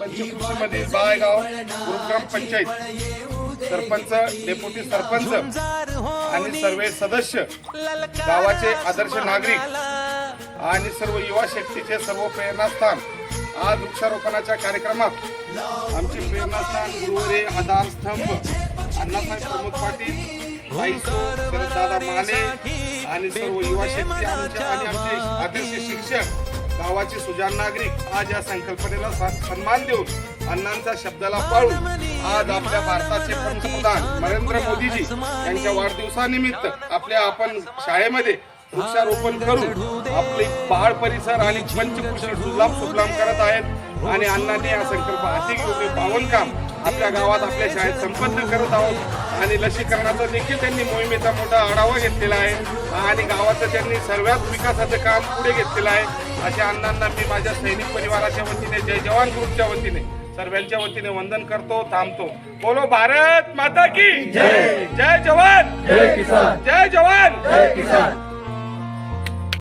पंचकृषीमधील Balgaon Gurugram panchayat sarpanch deputy sarpanch आणि सर्व सदस्य गावाचे आदर्श नागरिक आणि सर्व युवा शक्तीचे सर्व प्रेरणास्थान आज वृक्षारोपणाच्या कार्यक्रमात आमचे प्रेरणास्थान गुरुवरे आधार स्तंभ. अण्णासाहेब प्रमोद पाटील दादा माने आणि सर्व युवा शक्ती आमचे आणि आमचे आदर्श शिक्षक गावाचे सुजान नागरिक आज या संकल्पनेला सा- सन्मान देऊन अण्णांच्या शब्दाला पाळून आज आपल्या भारताचे पंतप्रधान नरेंद्र मोदीजी यांच्या वाढदिवसानिमित्त आपल्या आपण शाळेमध्ये वृक्षारोपण करून आपले पहाड परिसर आणि पंचकृषी सुलाभ सुलाम करत आहेत. आणि अण्णांनी या संकल्प हाती घेऊन पावन काम आपल्या गावात आपल्या शाळेत संपन्न करत आहोत. आणि लसीकरणाचा देखील त्यांनी मोहिमेचा मोठा आढावा घेतलेला आहे. आणि गावाचं त्यांनी सर्वात विकासाचं काम पुढे घेतलेलं आहे. अशा अण्णांना मी माझ्या सैनिक परिवाराच्या वतीने जय जवान ग्रुपच्या वतीने सर्वांच्या वतीने वंदन करतो थांबतो. बोलो भारत माता की जय. जय जवान. जय किसान. जय जवान. जय किसान.